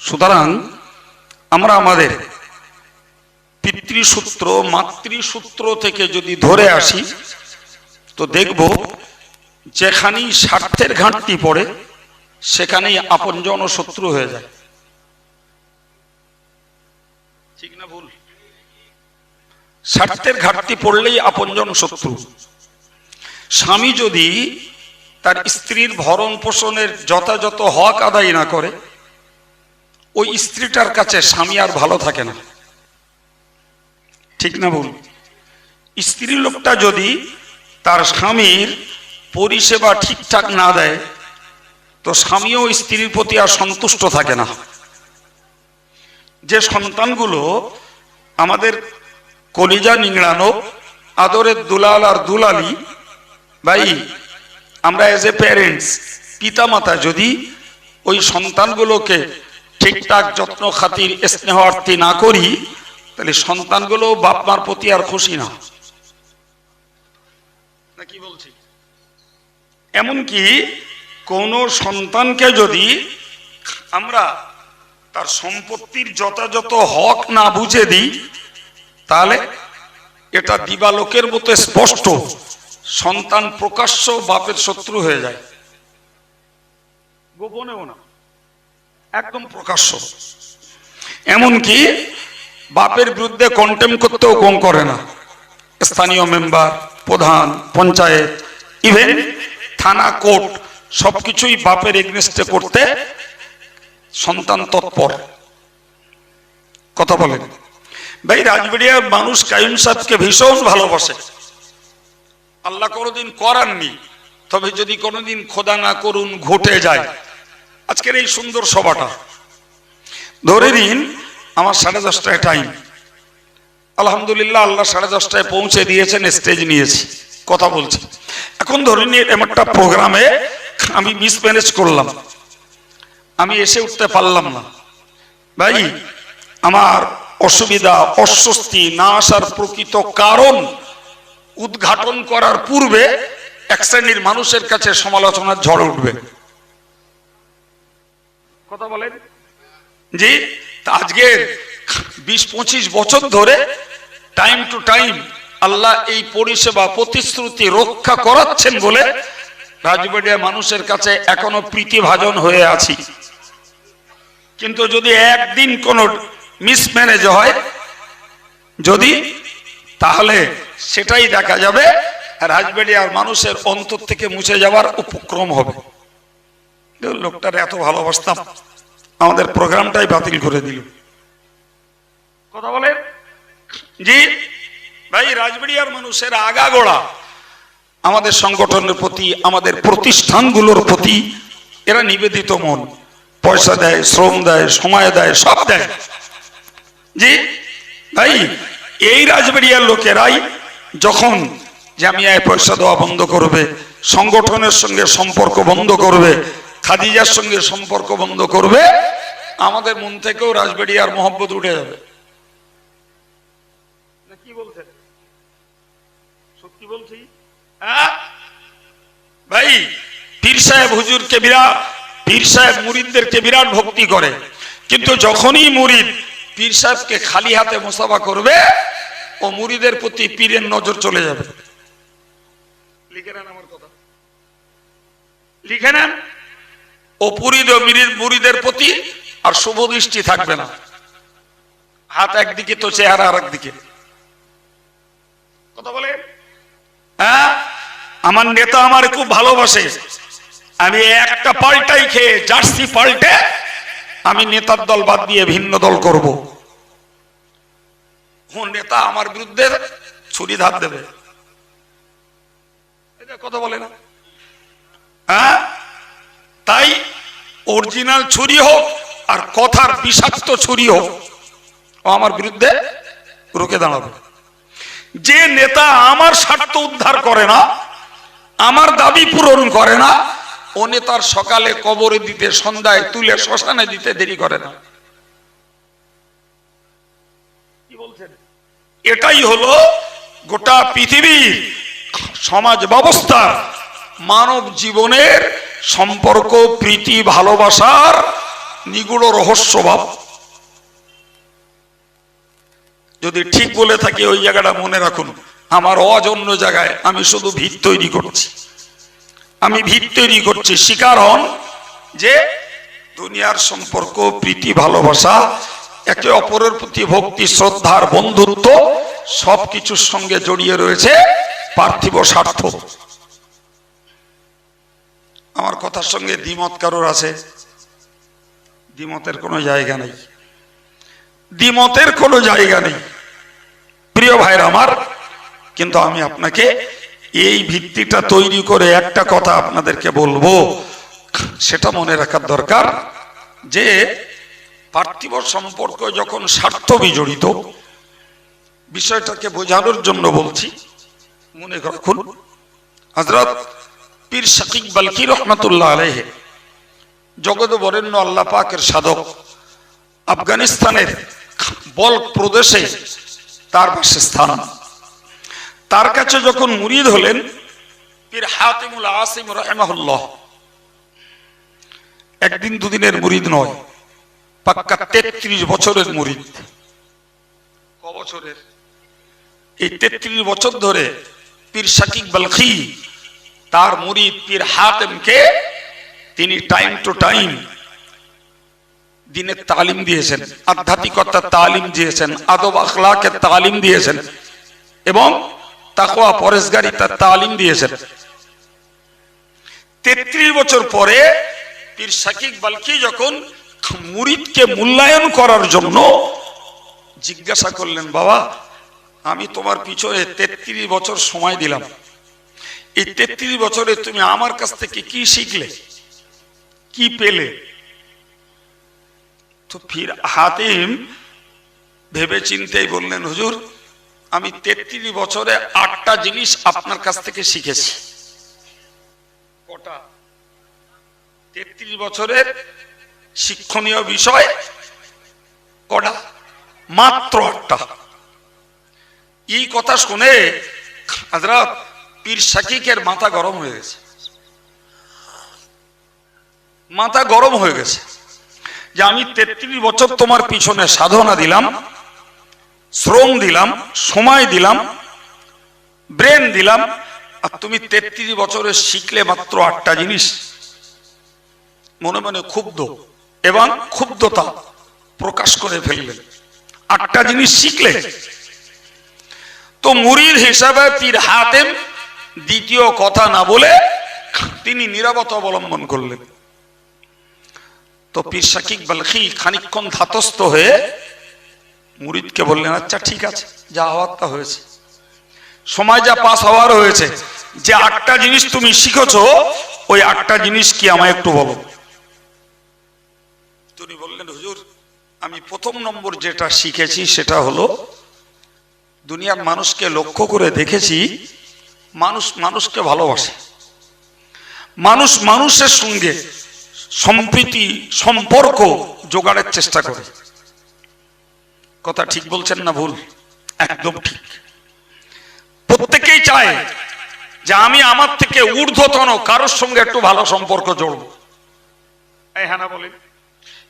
সুতরাং আমরা আমাদের পিতৃসূত্র, মাতৃসূত্র থেকে যদি ধরে আসি, তো দেখব যেখানেই স্বার্থের ঘাটতি পড়ে, সেখানেই আপনজন শত্রু হয়ে যায়। ঠিক না ভুল? স্বার্থের ঘাটতি পড়লেই আপনজন শত্রু। স্বামী যদি তার স্ত্রীর ভরণ পোষণের যথাযথ হক আদায় না করে ওই স্ত্রীটার কাছে স্বামী আর ভালো থাকে না। ঠিক না ভুল? স্ত্রী লোকটা যদি তার স্বামীর পরিষেবা ঠিকঠাক না দেয়, তো স্বামীও স্ত্রীর প্রতি আর সন্তুষ্ট থাকে না। যে সন্তানগুলো আমাদের কলিজা নিংড়ানো, আদরের দুলাল আর দুলালি, ভাই, আমরা এজ এ প্যারেন্টস পিতামাতা যদি ওই সন্তানগুলোকে ঠিকঠাক যত্ন খাতির স্নেহ স্নেহার্থী না করি তাহলে সন্তানগুলো বাপ মার প্রতি আর খুশি না। না কি বলছি? এমনকি কোন সন্তানকে যদি আমরা তার সম্পত্তির যথাযথ হক না বুঝে দিই তাহলে এটা দিবালোকের মতো স্পষ্ট। সন্তান প্রকাশ্য বাপের শত্রু হয়ে যায়। গোপনেও না। একদম প্রকাশ্য। এমনকি বাপের বিরুদ্ধে কন্টেম করতেও কম করে না। স্থানীয় মেম্বার প্রধান, পঞ্চায়েত ইভেন থানা কোর্ট সবকিছুই বাপের এগনেস্টে করতে সন্তান তৎপর। কথা বলেন। ভাই, রাজবাড়িয়ার মানুষ কায়ুম সাহেবকে ভীষণ ভালোবাসে। আল্লাহ কোনোদিন করাননি, তবে যদি কোনোদিন খোদা না করুন, ঘটে যায়। আজকের এই সুন্দর সভাটা। ধরে নিন, আমার সাড়ে দশটায় টাইম আলহামদুলিল্লাহ, আল্লাহ সাড়ে দশটায় পৌঁছে দিয়েছেন স্টেজ নিয়েছি। কথা বলছি। এখন ধরে নিন এমন একটা প্রোগ্রামে আমি মিসম্যানেজ করলাম। আমি এসে উঠতে পারলাম না। ভাই, আমার অসুবিধা, অস্বস্তি না আসার প্রকৃত কারণ উদ্ঘাটন করার পূর্বে এক শ্রেণির মানুষের কাছে সমালোচনার ঝড় উঠবে। কথা বলেন। জি, তা আজকের বিশ পঁচিশ বছর ধরে টাইম টু টাইম আল্লাহ এই পরিষেবা, প্রতিশ্রুতি রক্ষা করাচ্ছেন বলে রাজবাড়িয়া মানুষের কাছে এখনও প্রীতিভাজন হয়ে আছি। কিন্তু যদি একদিন কোনো মিসম্যানেজ হয়, যদি, তাহলে সেটাই দেখা যাবে, রাজবাড়িয়ার মানুষের অন্তর থেকে মুছে যাওয়ার উপক্রম হবে। লোকটার এত ভালোবাসতাম আমাদের প্রোগ্রামটাই বাতিল করে দিল। কথা বলে জি? ভাই রাজবাড়িয়ার মানুষের আগাগোড়া আমাদের সংগঠনের প্রতি আমাদের প্রতিষ্ঠানগুলোর প্রতি এরা নিবেদিত মন। পয়সা দেয় শ্রম দেয় সময় দেয় সব দেয়। জি? ভাই এই রাজবাড়িয়ার লোকেরাই যখন জামিয়ায় পয়সা দেওয়া বন্ধ করবে সংগঠনের সঙ্গে সম্পর্ক বন্ধ করবে খাদিজার সঙ্গে সম্পর্ক বন্ধ করবে আমাদের মন থেকেও রাজবাড়িয়ার মোহব্বত উঠে যাবে। না কি বলছেন? সত্যি বলছি? হ্যাঁ? ভাই পীর সাহেব হুজুরকে বিরাট পীর সাহেব মুরিদদেরকে বিরাট ভক্তি করে। কিন্তু যখনই মুরিদ পীর সাহেবকে খালি হাতে মোসাফা করবে ও মুরিদের প্রতি পীরের নজর চলে যাবে। লিখে নেন আমার কথা। লিখে নেন? ও পুরীদ ও প্রতি আর শুভ দৃষ্টি থাকবে না। হাত একদিকে, তো চেহারা আর একদিকে কথা বলে? হ্যাঁ? আমার নেতা আমার খুব ভালোবাসে। আমি একটা পাল্টাই খেয়ে জার্সি পাল্টে আমি নেতার দল বাদ দিয়ে ভিন্ন দল করব। কোন নেতা আমার বিরুদ্ধে ছুরি ধার দেবে। এটা কথা বলে না। হ্যাঁ? তাই অরিজিনাল ছুরি হোক আর কথার বিষাক্ত ছুরি হোক, ও আমার বিরুদ্ধে রুখে দাঁড়াবে। যে নেতা আমার স্বার্থ উদ্ধার করে না, আমার দাবি পূরণ করে না, ও নেতার সকালে কবরে দিতে, সন্ধ্যায় তুলে শ্মশানে দিতে দেরি করে না। এটাই হলো গোটা পৃথিবীর সমাজ ব্যবস্থা মানব জীবনের সম্পর্ক, প্রীতি, ভালোবাসার নিগুড় রহস্যভাব যদি ঠিক বলে থাকি, ওই জায়গাটা মনে রাখুন, আমার অজ অন্য জায়গায় আমি শুধু ভিত তৈরি করছি। আমি ভিত তৈরি করছি। শিকার হন যে দুনিয়ার সম্পর্ক, প্রীতি, ভালোবাসা, একে অপরের প্রতি ভক্তি শ্রদ্ধার বন্ধুত্ব সবকিছুর সঙ্গে জড়িয়ে রয়েছে পার্থিব স্বার্থ। আমার কথার সঙ্গে দ্বিমত কারোর আছে? দ্বিমতের কোনো জায়গা নেই। দ্বিমতের কোনো জায়গা নেই। প্রিয় ভাইরা আমার, কিন্তু আমি আপনাকে এই ভিত্তিটা তৈরি করে একটা কথা আপনাদেরকে বলব। সেটা মনে রাখার দরকার যে, পার্থিব সম্পর্ক যখন স্বার্থ বিজড়িত, বিষয়টাকে বোঝানোর জন্য বলছি। মনে রাখুন হজরত পীর শাকিক বালকি রহমতুল্লাহ আলহে জগৎ বরেণ্য আল্লাহ পাকের সাধক। আফগানিস্তানের বল্ক প্রদেশে তার পাশে স্থান তার কাছে যখন মুরিদ হলেন, পীর হাতিমুল আসিম রহমাহুল্লাহ, একদিন দুদিনের মুরিদ নয়, পাক্কা তেত্রিশ বছরের মুরিদ। ক বছরের? এই তেত্রিশ বছর ধরে পীর শাকিক বালখি তার মুরিদ পীর হাতেমকে তিনি টাইম টু টাইম দিনের তালিম দিয়েছেন, আধ্যাত্মিকতার তালিম দিয়েছেন, আদব আখলাকের তালিম দিয়েছেন এবং তাকোয়া পরেশগারি তার তালিম দিয়েছেন। তেত্রিশ বছর পরে পীর শাকিক বালকি যখন মুরিদকে মূল্যায়ন করার জন্য জিজ্ঞাসা করলেন, বাবা, আমি তোমার পিছনে তেত্রিশ বছর সময় দিলাম। এই তেত্রিশ বছরে তুমি আমার কাছ থেকে কি শিখলে? কি পেলে? তো ফির হাতিম ভেবে চিন্তেই বললেন, হুজুর, আমি তেত্রিশ বছরে আটটা জিনিস আপনার কাছ থেকে শিখেছি। কটা? তেত্রিশ বছরের শিক্ষণীয় বিষয় কটা? মাত্র আটটা। এই কথা শুনে হাজরাত পীর শাকিকের মাথা গরম হয়ে গেছে। মাথা গরম হয়ে গেছে। যে আমি তেত্রিশ বছর তোমার পিছনে সাধনা দিলাম, শ্রম দিলাম, সময় দিলাম, ব্রেন দিলাম, আর তুমি তেত্রিশ বছরে শিখলে মাত্র আটটা জিনিস। মনে মনে ক্ষুব্ধ, এবং ক্ষুব্ধতা প্রকাশ করে ফেললেন। আটটা জিনিস শিখলে। তো মুরির হিসাবে পীর হাতেম দ্বিতীয় কথা না বলে তিনি নিরাপত্তা অবলম্বন করলেন। তো পীর শাকিক বালখি খানিক্ষণ ধাতস্থ হয়ে মুরিদকে বললেন আচ্ছা ঠিক আছে, যা হওয়ার তা হয়েছে। সময় যা পাস হওয়ার হয়েছে। যে আটটা জিনিস তুমি শিখেছ, ওই আটটা জিনিস কি আমায় একটু বলো? তিনি বললেন, হুজুর, আমি প্রথম নম্বর যেটা শিখেছি সেটা হলো, দুনিয়ার মানুষকে লক্ষ্য করে দেখেছি মানুষ মানুষকে ভালোবাসে। মানুষ মানুষের সঙ্গে সম্প্রীতি সম্পর্ক জোগাড়ের চেষ্টা করে। কথা ঠিক বলছেন না ভুল? একদম ঠিক। প্রত্যেকেই চায় যে আমি আমার থেকে ঊর্ধ্বতন কারোর সঙ্গে একটু ভালো সম্পর্ক জড়ব। হ্যাঁ না বলেন।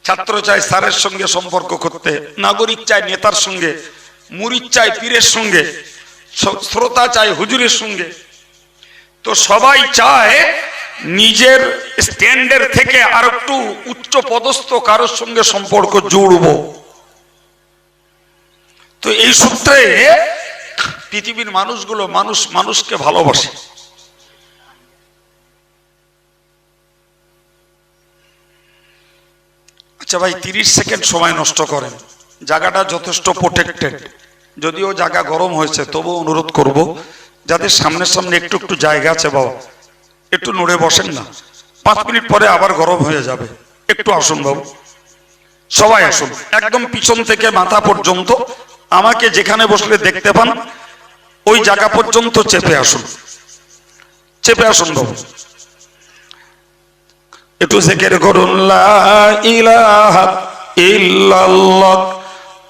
ছাত্র চায় স্যারের সঙ্গে সম্পর্ক করতে নাগরিক চায় নেতার সঙ্গে মুরিদ চায় পীরের সঙ্গে। শ্রোতা চায় হুজুরের সঙ্গে। তো সবাই চায় নিজের স্ট্যান্ডের থেকে আর একটু উচ্চ পদস্থ কারোর সঙ্গে সম্পর্ক জুড়ব। তো এই সূত্রে পৃথিবীর মানুষগুলো মানুষ, মানুষকে ভালোবাসে। আচ্ছা ভাই, তিরিশ সেকেন্ড সময় নষ্ট করেন। জায়গাটা যথেষ্ট প্রোটেক্টেড যদিও জায়গা গরম হয়েছে তবু অনুরোধ করব যাদের সামনের সামনে একটু একটু জায়গা আছে বাবা। একটু নড়ে বসেন না। পাঁচ মিনিট পরে আবার গরম হয়ে যাবে। একটু আসুন বাবু। সবাই আসুন। একদম পিছন থেকে মাথা পর্যন্ত আমাকে যেখানে বসলে দেখতে পান, ওই জায়গা পর্যন্ত চেপে আসুন। চেপে আসুন বাবু। একটু জেকের করুন ইলাহা ইল্লাল্লাহ।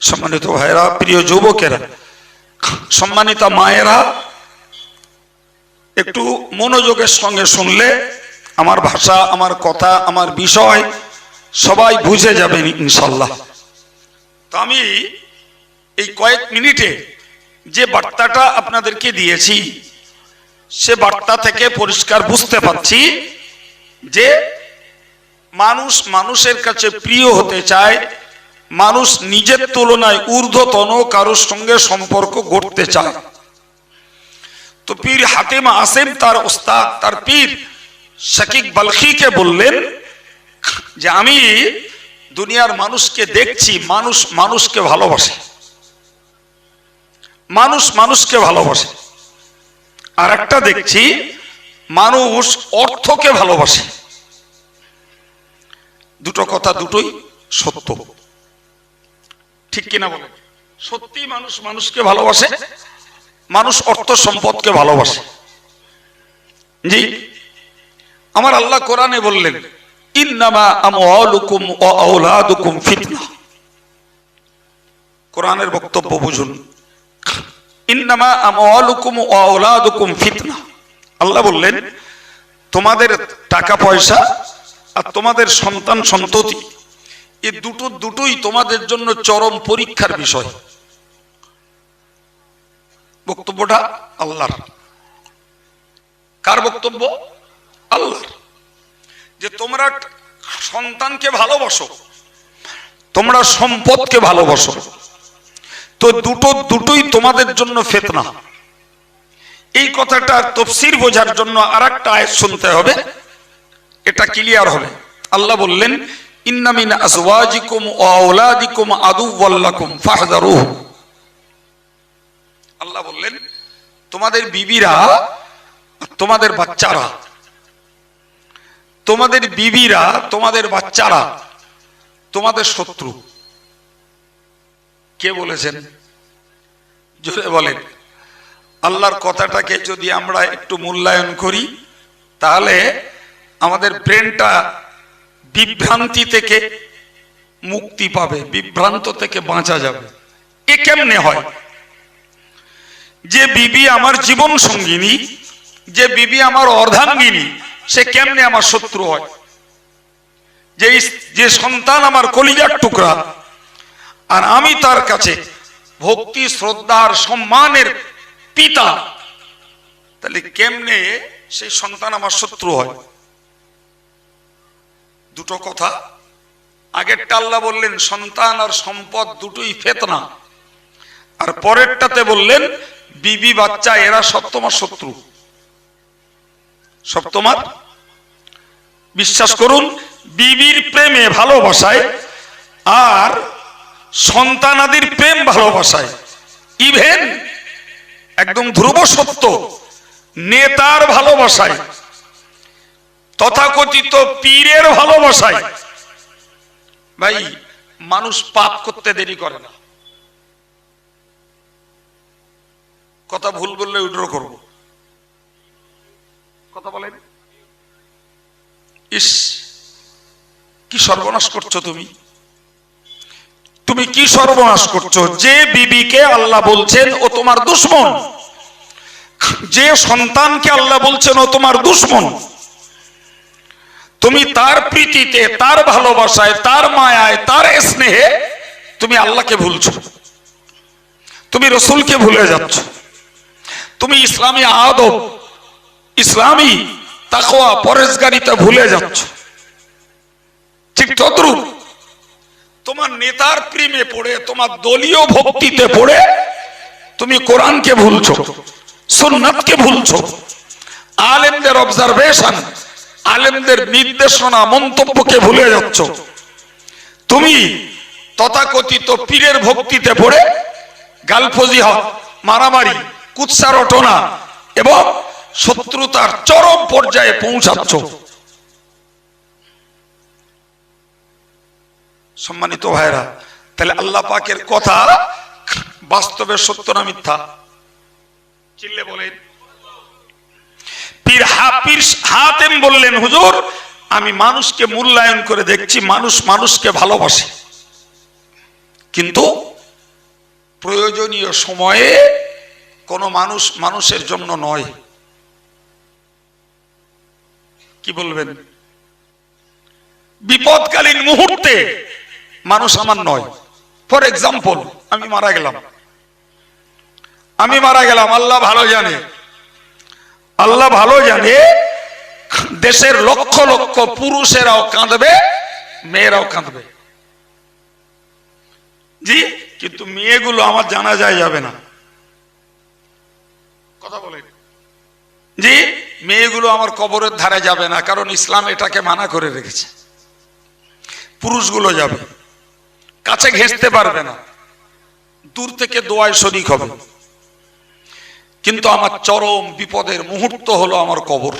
সম্মানিত ভাইরা প্রিয় যুবকেরা, সম্মানিত মায়েরা, একটু মনোযোগের সঙ্গে শুনলে আমার ভাষা, আমার কথা, আমার বিষয় সবাই বুঝে যাবেন ইনশাল্লাহ। তো আমি এই কয়েক মিনিটে যে বার্তাটা আপনাদেরকে দিয়েছি, সে বার্তা থেকে পরিষ্কার বুঝতে পারছি যে মানুষ মানুষের কাছে প্রিয় হতে চায়, মানুষ নিজের তুলনায় ঊর্ধ্বতন কারোর সঙ্গে সম্পর্ক গড়তে চায়। তো পীর হাতিম আসেম তার ওস্তাদ, তার পীর শাকিক বালখিকে বললেন যে আমি দুনিয়ার মানুষকে দেখছি, মানুষ মানুষকে ভালোবাসে। মানুষ মানুষকে ভালোবাসে। আর একটা দেখছি, মানুষ অর্থকে ভালোবাসে। দুটো কথা দুটোই সত্য। ঠিক কিনা বলে? সত্যি মানুষ মানুষকে ভালোবাসে, মানুষ অর্থ সম্পদকে ভালোবাসে। জি, আমার আল্লাহ কোরআনে বললেন ইন্নামা আমওয়ালুকুম ওয়া আওলাদুকুম ফিতনা। কোরআনের বক্তব্য বুঝুন। ইন্নামা আমওয়ালুকুম ওয়া আওলাদুকুম ফিতনা। আল্লাহ বললেন, তোমাদের টাকা পয়সা আর তোমাদের সন্তান সন্ততি এই দুটো দুটোই তোমাদের জন্য চরম পরীক্ষার বিষয়। বক্তব্যটা আল্লাহর। কার বক্তব্য? আল্লাহর। যে তোমরা সন্তানকে ভালোবাসো, তোমরা সম্পদকে ভালোবাসো, তো দুটো দুটোই তোমাদের জন্য ফেতনা। এই কথাটা তফসির বোঝার জন্য আর একটা আয়াত শুনতে হবে, এটা ক্লিয়ার হবে। আল্লাহ বললেন আল্লাহ বললেন, তোমাদের বিবিরা, তোমাদের বাচ্চারা তোমাদের বিবিরা, তোমাদের বাচ্চারা, তোমাদের শত্রু। কে বলেছেন? জোরে বলেন। আল্লাহর কথাটাকে যদি আমরা একটু মূল্যায়ন করি, তাহলে আমাদের ব্রেনটা বিভ্রান্তি থেকে মুক্তি পাবে, বিভ্রান্ত থেকে বাঁচা যাবে। এ কেমনে হয়? যে বিবি আমার জীবন সঙ্গিনী, যে বিবি আমার অর্ধাঙ্গিনী সে কেমনে আমার শত্রু হয়? যে যে সন্তান আমার কলিজার টুকরা, আর আমি তার কাছে ভক্তি শ্রদ্ধার সম্মানের পিতা, তাহলে কেমনে সেই সন্তান আমার শত্রু হয়? দুটো কথা। আগেরটা আল্লাহ বললেন, সন্তান আর সম্পদ দুটোই ফেতনা। আর পরেরটাতে বললেন, বিবি বাচ্চা, এরা সব তোমার শত্রু। সব তোমার? বিশ্বাস করুন, বিবির প্রেমে ভালোবাসায় আর সন্তানাদির প্রেম ভালোবাসায়। ইভেন একদম ধ্রুব সত্য, নেতার ভালোবাসায়, তথাকথিত পীরের ভালোবাসায়। ভাই, মানুষ পাপ করতে দেরি করে না। কথা ভুল বললে উইড্র করব। কথা বলেন। ইস, কি সর্বনাশ করছ তুমি? তুমি কি সর্বনাশ করছ? যে বিবিকে আল্লাহ বলছেন, ও তোমার দুশ্মন। যে সন্তানকে আল্লাহ বলছেন, ও তোমার দুশ্মন। তুমি তার প্রীতিতে, তার ভালোবাসায়, তার মায়ায়, তার স্নেহে তুমি আল্লাহকে ভুলছো। তুমি রসুলকে ভুলে যাচ্ছ। তুমি ইসলামী আদব ইসলামী তাকওয়া পরেশগারিতা ভুলে যাচ্ছ। ঠিক তদ্রুপ তোমার নেতার প্রেমে পড়ে, তোমার দলীয় ভক্তিতে পড়ে তুমি কোরআনকে ভুলছো, সুন্নাতকে ভুলছো। আলেমদের অবজারভেশন আলেমদের নির্দেশনা, মন্তব্যকে ভুলে যাচ্ছ। তুমি তথাকথিত পীরের ভক্তিতে পড়ে গালফজি হক মারামারি কুৎসা রটনা এবং শত্রুতার চরম পর্যায়ে পৌঁছাচ্ছ। সম্মানিত ভাইরা তাহলে আল্লাহ পাকের কথা বাস্তবে সত্য না মিথ্যা? চিল্লে বলেন। পীর হাপির হাতেম বললেন, হুজুর, আমি মানুষকে মূল্যায়ন করে দেখছি, মানুষ মানুষকে ভালোবাসে। কিন্তু প্রয়োজনীয় সময়ে কোনো মানুষ মানুষের জন্য নয়। কি বলবেন? বিপদকালীন মুহূর্তে মানুষ আমার নয়। ফর এক্সাম্পল আমি মারা গেলাম। আমি মারা গেলাম, আল্লাহ ভালো জানে। আল্লাহ ভালো জানে, দেশের লক্ষ লক্ষ পুরুষেরাও কাঁদবে, মেয়েরাও কাঁদবে। জি, কিন্তু মেয়েগুলো আমার জানা যায় যাবে না। কথা বলেন। জি মেয়েগুলো আমার কবরের ধারে যাবে না, কারণ ইসলাম এটাকে মানা করে রেখেছে। পুরুষগুলো যাবে। কাছে ঘেঁষতে পারবে না। দূর থেকে দোয়ায় শরিক হবে। কিন্তু আমার চরম বিপদের মুহূর্ত হলো আমার কবর।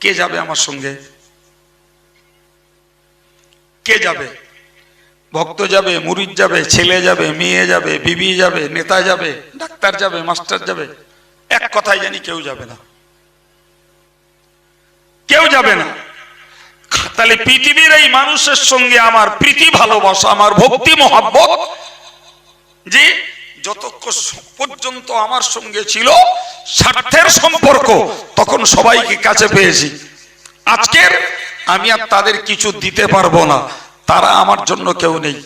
কে যাবে আমার সঙ্গে? কে যাবে? ভক্ত যাবে, মুরিদ যাবে, ছেলে যাবে, মেয়ে যাবে, বিবি যাবে, নেতা যাবে, ডাক্তার যাবে, মাস্টার যাবে। এক কথাই জানি কেউ যাবে না। কেউ যাবে না। তাহলে পৃথিবীর এই মানুষের সঙ্গে আমার প্রীতি, ভালোবাসা, আমার ভক্তি, মহাব্বত, যে যতক্ষণ পর্যন্ত আমার সঙ্গে ছিল, স্বার্থের সম্পর্ক, তখন সবাইকে কাছে পেয়েছি। আজকের আমি আর তাদের কিছু দিতে পারব না। তারা আমার জন্য কেউ নেই।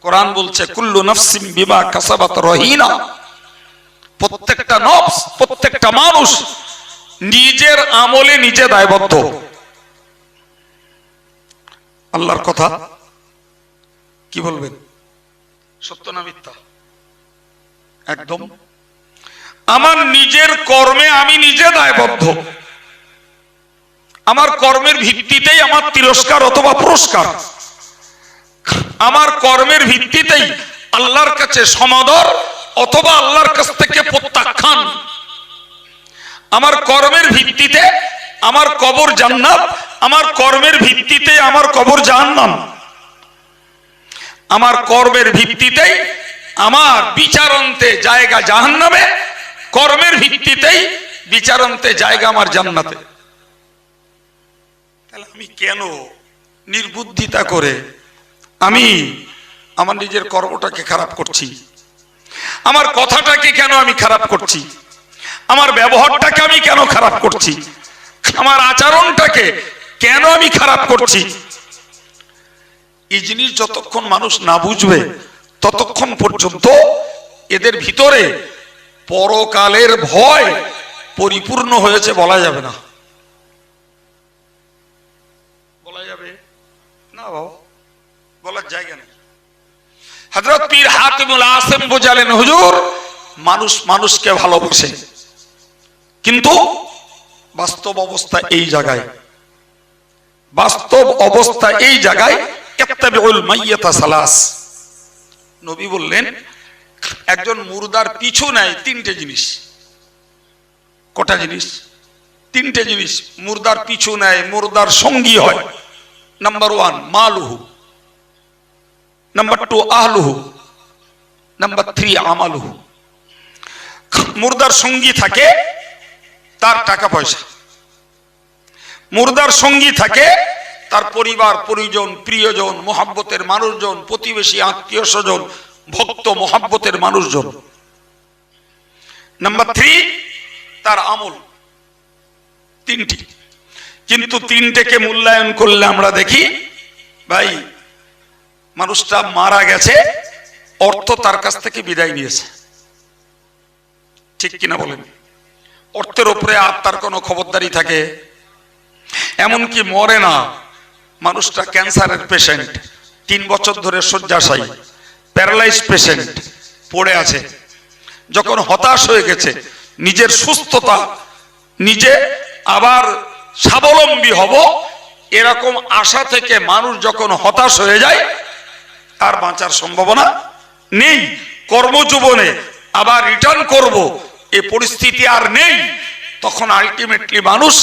কোরআন বলছে, কুল্লু নফসিম বিমা কাসাবাত রহিনা। প্রত্যেকটা নফস প্রত্যেকটা মানুষ নিজের আমলে নিজে দায়বদ্ধ। আল্লাহর কথা কি বলবেন? সত্য না মিথ্যা? একদম। আমার নিজের কর্মে আমি নিজে দায়বদ্ধ। আমার কর্মের ভিত্তিতেই আমার তিরস্কার অথবা পুরস্কার। আমার কর্মের ভিত্তিতেই আল্লাহর কাছে সমাদর অথবা আল্লাহর কাছ থেকে প্রত্যাখ্যান। আমার কর্মের ভিত্তিতে আমার কবর জান্নাত, আমার কর্মের ভিত্তিতে আমার কবর জাহান্নাম। আমার কর্মের ভিত্তিতেই আমার বিচারন্তে জায়গা জাহান্নামে, কর্মের ভিত্তিতেই বিচারন্তে জায়গা আমার জান্নাতে। তাহলে আমি কেন নির্বুদ্ধিতা করে আমি আমার নিজের কর্মটাকে খারাপ করছি? আমার কথাটাকে কেন আমি খারাপ করছি? আমার ব্যবহারটাকে আমি কেন খারাপ করছি? আমার আচরণটাকে কেন আমি খারাপ করছি? এই জিনিস যতক্ষণ মানুষ না বুঝবে, ততক্ষণ পর্যন্ত এদের ভিতরে পরকালের ভয় পরিপূর্ণ হয়েছে বলা যাবে না। বলা যাবে? না বাবা, বলার জায়গা নেই। হজরত পীর হাতিমুল আসেম বোঝালেন, হুজুর, মানুষ মানুষকে ভালোবাসে। কিন্তু বাস্তব অবস্থা এই জায়গায়। বাস্তব অবস্থা এই জায়গায় সালাস। নবী বললেন, একজন মুর্দার পিছু নেয় তিনটে জিনিস। কটা জিনিস? তিনটে জিনিস। মুর্দার পিছু নেয় মুর্দার সঙ্গী হয়। নাম্বার ওয়ান, মালুহু। নাম্বার টু আহলুহু নাম্বার থ্রি আমালুহু মুর্দার সঙ্গী থাকে তার টাকা পয়সা মুর্দার সঙ্গী থাকে তার পরিবার পরিজন প্রিয়জন মোহাব্বতের মানুষজন প্রতিবেশী আত্মীয় স্বজন ভক্ত মোহাব্বতের মানুষজন নাম্বার থ্রি তার আমল তিনটি কিন্তু তিনটেকে মূল্যায়ন করলে আমরা দেখি ভাই মানুষটা মারা গেছে, অর্থ তার কাছ থেকে বিদায় নিয়েছে। ঠিক কিনা বলেন? অর্থের উপরে আর তার কোনো খবরদারি থাকে? এমনকি মরে না, মানুষটা ক্যান্সারের পেশেন্ট, তিন বছর ধরে শয্যাশায়ী, প্যারালাইজ পেশেন্ট পড়ে আছে। যখন হতাশ হয়ে গেছে, নিজের সুস্থতা, নিজে আবার স্বাবলম্বী হব, এরকম আশা থেকে মানুষ যখন হতাশ হয়ে যায় আর বাঁচার সম্ভাবনা নেই। কর্মজীবনে আবার রিটার্ন করব এ পরিস্থিতি আর নেই। তখন আলটিমেটলি মানুষ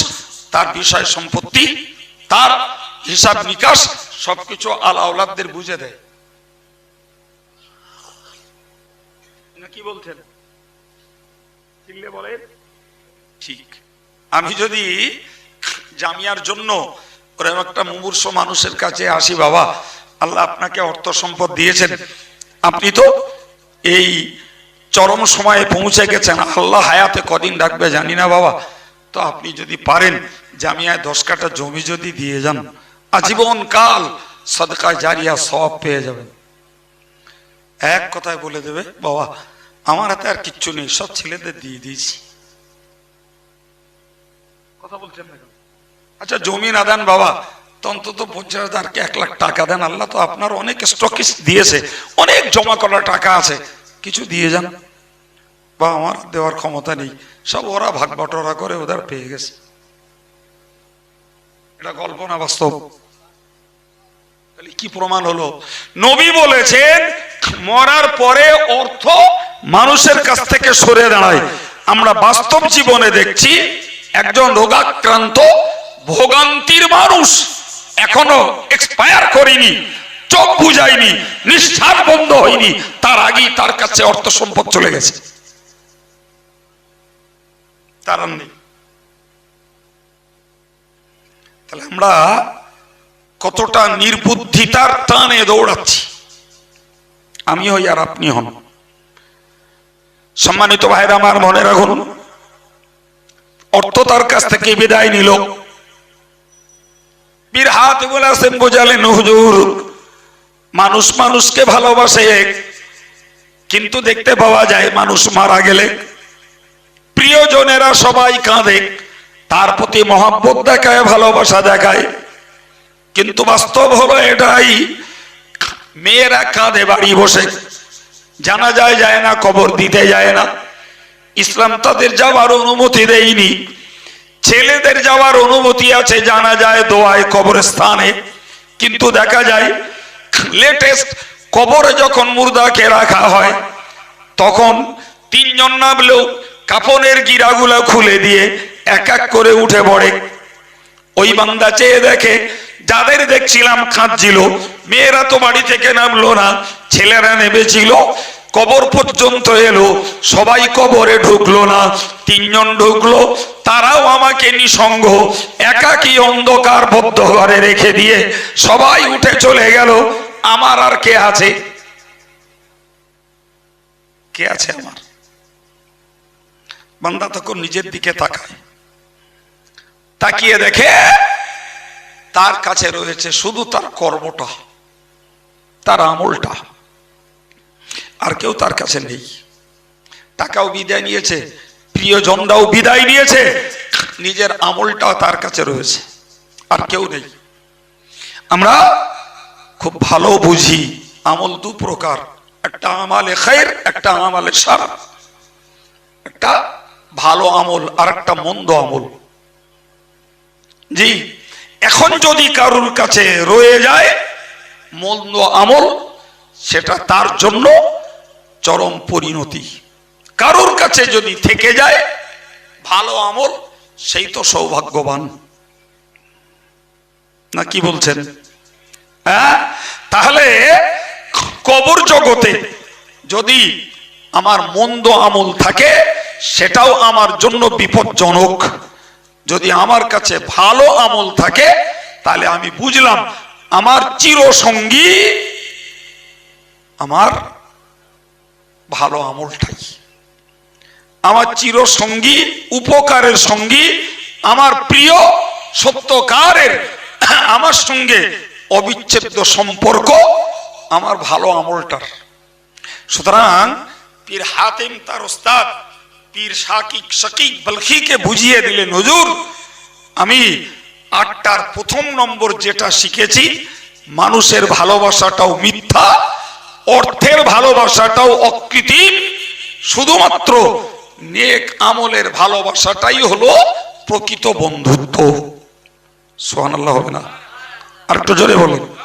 তার বিষয় সম্পত্তি তার হিসাব নিকাশ সবকিছু আলা আওলাদদের বুঝে দেয়। কি বলছেন? চিনলে বলেন। ঠিক। আমি যদি জামিয়ার জন্য ওরকম একটা মুমূর্ষ মানুষের কাছে আসি বাবা আল্লাহ আপনাকে অর্থ সম্পদ দিয়েছেন। আপনি তো এই চরম সময়ে পৌঁছে গেছেন। আল্লাহ হায়াতে কদিন রাখবে জানি না বাবা। তো আপনি যদি পারেন জামিয়ায় দশ কাটা জমি যদি দিয়ে যান আজীবন কাল সদকা জারিয়া সব পেয়ে যাবেন। এক কথায় বলে দেবে বাবা আমার হাতে আর কিচ্ছু নেই সব ছেলেদের দিয়ে দিয়েছি। কথা বলছেন আচ্ছা জমি না দেন বাবা অন্তত পঞ্চাশ হাজারকে এক লাখ টাকা দেন, আল্লাহ তো আপনার অনেক স্টকিস দিয়েছে, অনেক জমা টাকা আছে, কিছু দিয়ে যান। বা আমার দেওয়ার ক্ষমতা নেই, সব ওরা ভাগ বটরা করে ওদের পেয়ে গেছে। এটা কল্পনা বাস্তব? কি প্রমাণ হলো? নবী বলেছেন, মরার পরে অর্থ মানুষের কাছ থেকে সরে দাঁড়ায়। আমরা বাস্তব জীবনে দেখছি, একজন রোগাক্রান্ত, ভোগান্তির মানুষ। এখনও এক্সপায়ার করিনি, চোখ বুঝায়নি নিঃশ্বাস বন্ধ হয়নি, তার আগেই তার কাছে অর্থ সম্পদ চলে গেছে। তাহলে আমরা কতটা নির্বুদ্ধিতার টানে দৌড়াচ্ছি? আমি হই আর আপনি হন। সম্মানিত ভাইরা আমার মনে রাখুন, অর্থ তার কাছ থেকে বিদায় নিল। বীর হাত বলেছেন বোঝালেন, হুজুর, মানুষ মানুষকে ভালোবাসে, কিন্তু দেখতে পাওয়া যায় মানুষ মারা গেলে। প্রিয়জনেরা সবাই কাঁদে, তার প্রতি মহাব্বত দেখায়, ভালোবাসা দেখায়। কিন্তু বাস্তব হলো এটাই, মেয়েরা কাঁধে বাড়ি বসে। জানা যায় যায় না কবর দিতে যায় না। ইসলাম তাদের যাওয়ার অনুমতি দেয়নি। ছেলেদের যাওয়ার অনুমতি আছে, জানা যায় দোয়ায় কবরস্থানে। কিন্তু দেখা যায় লেটেস্ট কবরে যখন মুর্দাকে রাখা হয়, তখন তিনজন নামলেও কাপনের গিরাগুলো খুলে দিয়ে এক এক করে উঠে পড়ে। ওই বান্দা চেয়ে দেখে, যাদের দেখছিলাম খাঁদছিল মেয়েরা তো বাড়ি থেকে নামলো না, ছেলেরা নেমেছিল কবর পর্যন্ত এলো। সবাই কবরে ঢুকলো না, তিনজন ঢুকলো। তারাও আমাকে নিসঙ্গ, একাকি অন্ধকার বদ্ধ ঘরে রেখে দিয়ে সবাই উঠে চলে গেল। আমার আর কে আছে? কে আছে আমার? বান্দা তখন নিজের দিকে তাকায়। তাকিয়ে দেখে তার কাছে রয়েছে শুধু তার কর্মটা, তার আমলটা। আর কেউ তার কাছে নেই। টাকাও বিদায় নিয়েছে, প্রিয়জনরাও বিদায় নিয়েছে, নিজের আমলটাও তার কাছে রয়েছে, আর কেউ নেই। আমরা খুব ভালো বুঝি, আমল দু প্রকার, একটা আমালে খায়ের, একটা আমালে সারা একটা ভালো আমল আর একটা মন্দ আমল। জি, এখন যদি কারুর কাছে রয়ে যায় মন্দ আমল, সেটা তার জন্য চরম পরিণতি। কারুর কাছে যদি থেকে যায়, ভালো আমল, সেই তো সৌভাগ্যবান। না, কি বলছেন? হ্যাঁ? তাহলে কবর জগতে যদি আমার মন্দ আমল থাকে, সেটাও আমার জন্য বিপজ্জনক। যদি আমার কাছে ভালো আমল থাকে, তাহলে আমি বুঝলাম, আমার চিরসঙ্গী আমার ভালো আমলটাই আমার চিরসঙ্গী, উপকারের সঙ্গী, আমার প্রিয় সত্যকারের, আমার সঙ্গে অবিচ্ছেদ্য সম্পর্ক, আমার ভালো আমলটার। সুতরাং পীর হাতিম তার ওস্তাদ, পীর শাকিক শাকিক বলখিকে বুঝিয়ে দিলেন, হুজুর, আমি আটটার প্রথম নম্বর যেটা শিখেছি, মানুষের ভালোবাসাটাও মিথ্যা অর্থের ভালোবাসাটাও অকৃত্রিম শুধুমাত্র নেক আমলের ভালোবাসাটাই হলো প্রকৃত বন্ধুত্ব। সোহান আল্লাহ হবে না? আর একটু জোরে বলুন।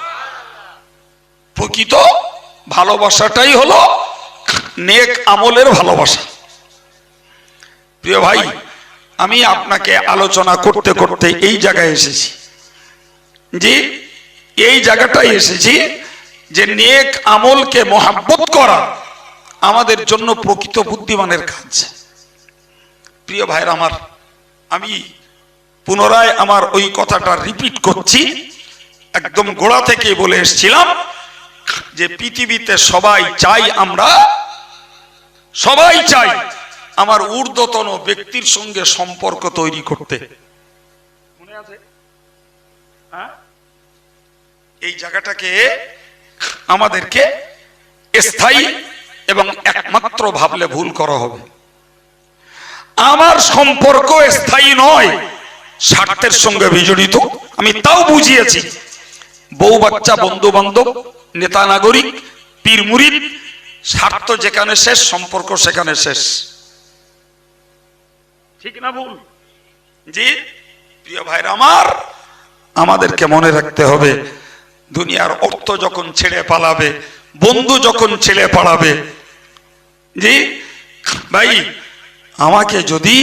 প্রকৃত ভালোবাসাটাই হলো নেক আমলের ভালোবাসা। প্রিয় ভাই, আমি আপনাকে আলোচনা করতে করতে এই জায়গায় এসেছি। যে এই জায়গাটায় এসেছি যে নেক আমলকে মহাব্বত করা আমাদের জন্য প্রকৃত বুদ্ধিমানের কাজ। প্রিয় ভাইরা আমার, আমি পুনরায় আমার ওই কথাটা রিপিট করছি। একদম গোড়া থেকে বলে এসেছিলাম যে পৃথিবীতে সবাই চাই আমরা, সবাই চাই আমার ঊর্ধ্বতন ব্যক্তির সঙ্গে সম্পর্ক তৈরি করতে। মনে আছে? হ্যাঁ? এই জায়গাটাকে আমাদেরকে স্থায়ী এবং একমাত্র ভাবলে ভুল করা হবে। আমার সম্পর্ক স্থায়ী নয় স্বার্থের সঙ্গে বিজড়িত। আমি তাও বুঝিয়েছি বউ বাচ্চা বন্ধু বান্ধব নেতা নাগরিক পীর মুরিদ স্বার্থ যেখানে শেষ সম্পর্ক সেখানে শেষ। ঠিক না ভুল? জি প্রিয় ভাইরা আমার আমাদেরকে মনে রাখতে হবে দুনিয়ার অর্থ যখন ছেড়ে পালাবে, বন্ধু যখন ছেড়ে পালাবে, জি, ভাই, আমাকে যদি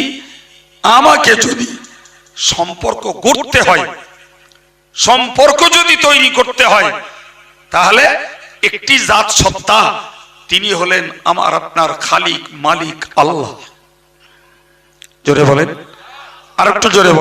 আমাকে যদি সম্পর্ক করতে হয়, সম্পর্ক যদি তৈরি করতে হয়, তাহলে একটি জাত সত্তা, তিনি হলেন আমার আপনার খালিক মালিক আল্লাহ জোরে বলেন আর একটু জোরে।